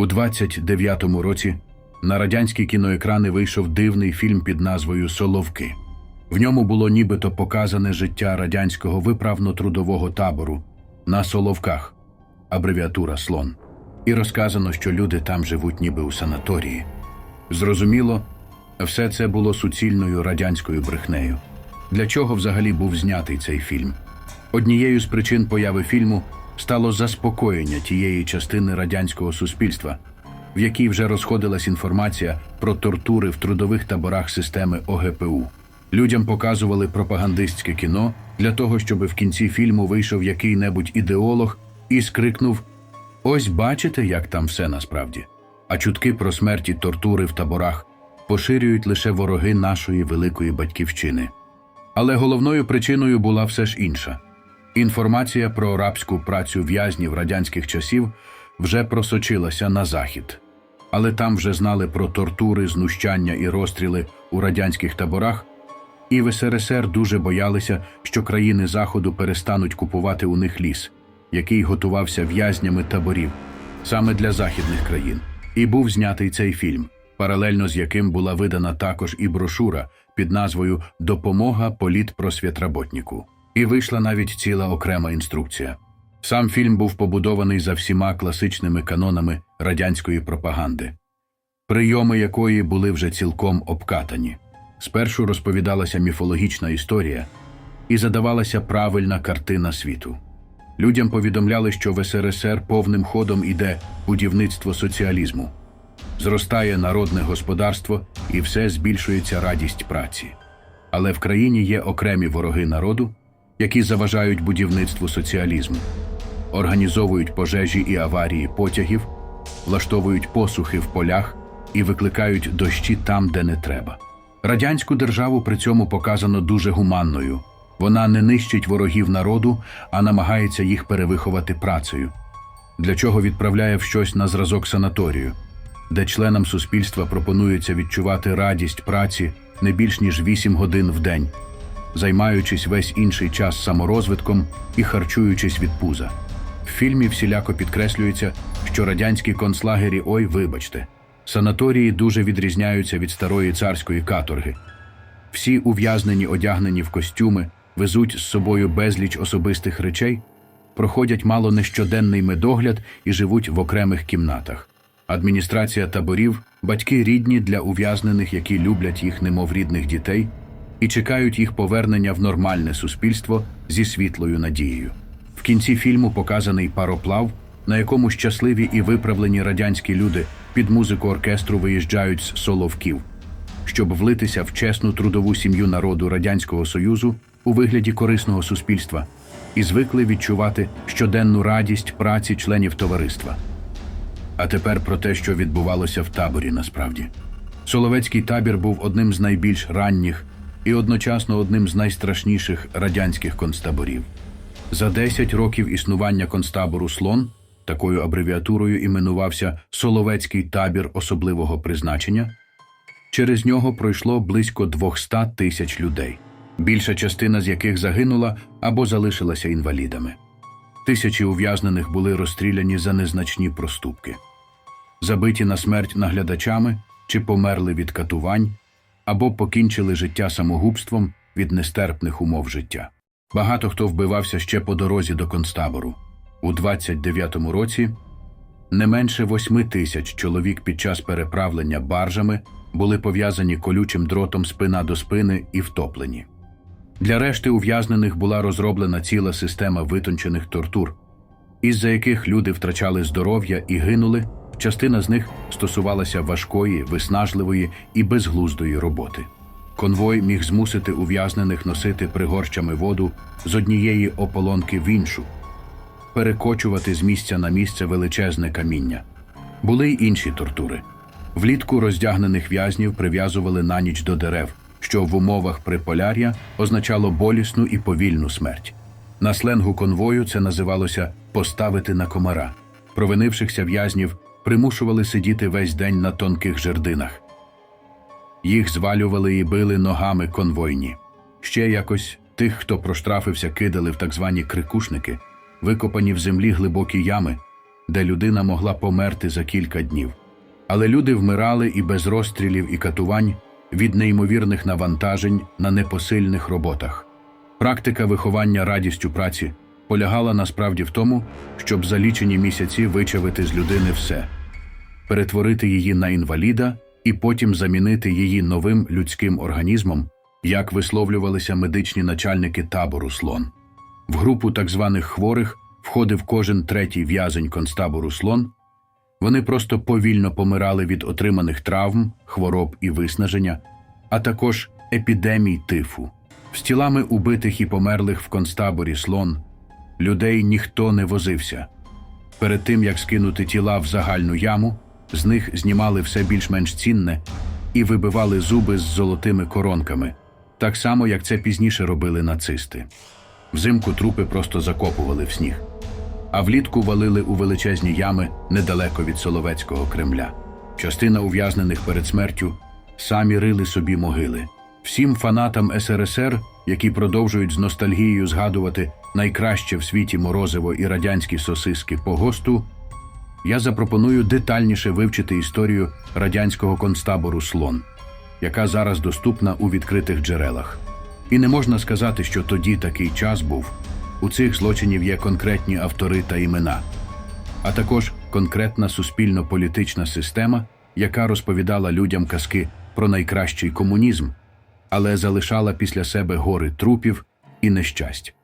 У 29-му році на радянські кіноекрани вийшов дивний фільм під назвою Соловки. В ньому було нібито показане життя радянського виправно-трудового табору на Соловках, абревіатура слон, і розказано, що люди там живуть ніби у санаторії. Зрозуміло, все це було суцільною радянською брехнею. Для чого взагалі був знятий цей фільм? Однією з причин появи фільму стало заспокоєння тієї частини радянського суспільства, в якій вже розходилась інформація про тортури в трудових таборах системи ОГПУ. Людям показували пропагандистське кіно для того, щоб в кінці фільму вийшов який-небудь ідеолог і скрикнув: Ось бачите, як там все насправді. А чутки про смерті тортури в таборах поширюють лише вороги нашої великої батьківщини. Але головною причиною була все ж інша. Інформація про рабську працю в'язнів радянських часів вже просочилася на захід. Але там вже знали про тортури, знущання і розстріли у радянських таборах, і в СРСР дуже боялися, що країни Заходу перестануть купувати у них ліс, який готувався в'язнями таборів саме для західних країн. І був знятий цей фільм, паралельно з яким була видана також і брошура під назвою Допомога політпросвітработнику. І вийшла навіть ціла окрема інструкція. Сам фільм був побудований за всіма класичними канонами радянської пропаганди, прийоми якої були вже цілком обкатані. Спершу розповідалася міфологічна історія і задавалася правильна картина світу. Людям повідомляли, що в СРСР повним ходом іде будівництво соціалізму, зростає народне господарство і все збільшується радість праці. Але в країні є окремі вороги народу, які заважають будівництву соціалізму, організовують пожежі і аварії потягів, влаштовують посухи в полях і викликають дощі там, де не треба. Радянську державу при цьому показано дуже гуманною. Вона не нищить ворогів народу, а намагається їх перевиховати працею, для чого відправляє в щось на зразок санаторію, де членам суспільства пропонується відчувати радість праці не більш ніж 8 годин в день, займаючись весь інший час саморозвитком і харчуючись від пуза. В фільмі всіляко підкреслюється, що радянські концлагері, ой, вибачте, санаторії дуже відрізняються від старої царської каторги. Всі ув'язнені, одягнені в костюми, везуть з собою безліч особистих речей, проходять мало не щоденний медогляд і живуть в окремих кімнатах. Адміністрація таборів, батьки рідні для ув'язнених, які люблять їх немов рідних дітей, і чекають їх повернення в нормальне суспільство зі світлою надією. В кінці фільму показаний пароплав, на якому щасливі і виправлені радянські люди під музику оркестру виїжджають з Соловків, щоб влитися в чесну трудову сім'ю народу Радянського Союзу у вигляді корисного суспільства і звикли відчувати щоденну радість праці членів товариства. А тепер про те, що відбувалося в таборі насправді. Соловецький табір був одним з найбільш ранніх і одночасно одним з найстрашніших радянських концтаборів. За 10 років існування концтабору Слон такою абревіатурою іменувався Соловецький табір особливого призначення. Через нього пройшло близько 200 тисяч людей, більша частина з яких загинула або залишилася інвалідами. Тисячі ув'язнених були розстріляні за незначні проступки, забиті на смерть наглядачами чи померли від катувань, або покінчили життя самогубством від нестерпних умов життя. Багато хто вбивався ще по дорозі до концтабору. У 29-му році не менше восьми тисяч чоловік під час переправлення баржами були пов'язані колючим дротом спина до спини і втоплені. Для решти ув'язнених була розроблена ціла система витончених тортур, із-за яких люди втрачали здоров'я і гинули. Частина з них стосувалася важкої, виснажливої і безглуздої роботи. Конвой міг змусити ув'язнених носити пригорщами воду з однієї ополонки в іншу, перекочувати з місця на місце величезне каміння. Були й інші тортури. Влітку роздягнених в'язнів прив'язували на ніч до дерев, що в умовах приполяр'я означало болісну і повільну смерть. На сленгу конвою це називалося поставити на комара. Провинившихся в'язнів примушували сидіти весь день на тонких жердинах. Їх звалювали і били ногами конвойні. Ще якось тих, хто проштрафився, кидали в так звані крикушники, викопані в землі глибокі ями, де людина могла померти за кілька днів. Але люди вмирали і без розстрілів і катувань від неймовірних навантажень на непосильних роботах. Практика виховання радістю праці полягала насправді в тому, щоб за лічені місяці вичавити з людини все, перетворити її на інваліда і потім замінити її новим людським організмом, як висловлювалися медичні начальники табору слон. В групу так званих хворих входив кожен третій в'язень концтабору слон. Вони просто повільно помирали від отриманих травм, хвороб і виснаження, а також епідемій тифу. З тілами убитих і померлих в концтаборі слон людей ніхто не возився. Перед тим як скинути тіла в загальну яму, з них знімали все більш-менш цінне і вибивали зуби з золотими коронками, так само як це пізніше робили нацисти. Взимку трупи просто закопували в сніг, а влітку валили у величезні ями недалеко від Соловецького Кремля. Частина ув'язнених перед смертю самі рили собі могили. Всім фанатам СРСР, які продовжують з ностальгією згадувати найкраще в світі морозиво і радянські сосиски по госту, я запропоную детальніше вивчити історію радянського концтабору Слон, яка зараз доступна у відкритих джерелах. І не можна сказати, що тоді такий час був. У цих злочинів є конкретні автори та імена, а також конкретна суспільно-політична система, яка розповідала людям казки про найкращий комунізм, але залишала після себе гори трупів і нещасть.